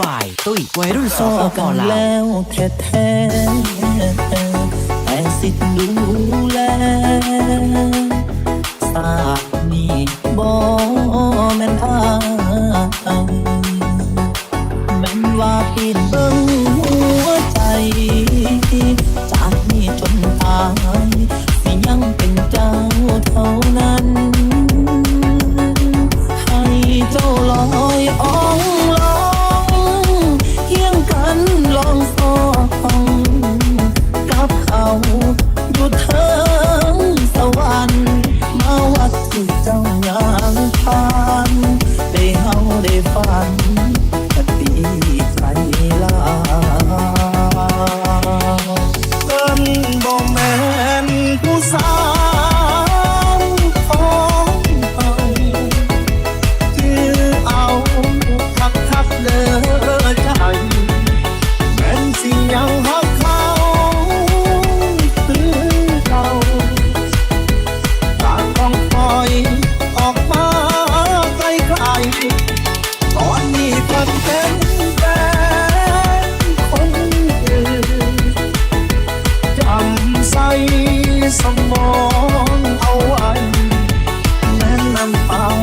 บาย ตุ้ยวัยรุ่นโซ่ก่อนแล้วแท้แท้แต่สิทธิ์ดูแล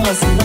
I'ma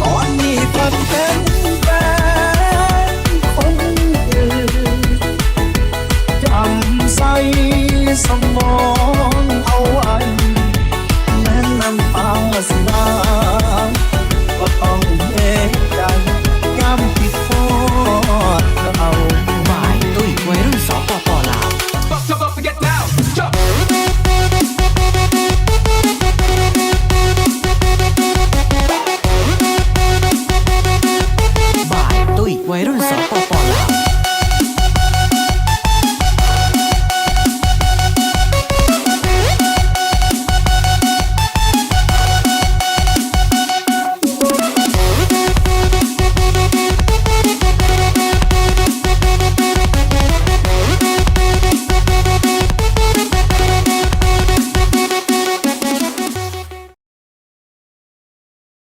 ตอนนี้ฝันเป็นแฟนคนอื่นจำใสสมองเอาไว้แม้น้ำตาสิ I don't know.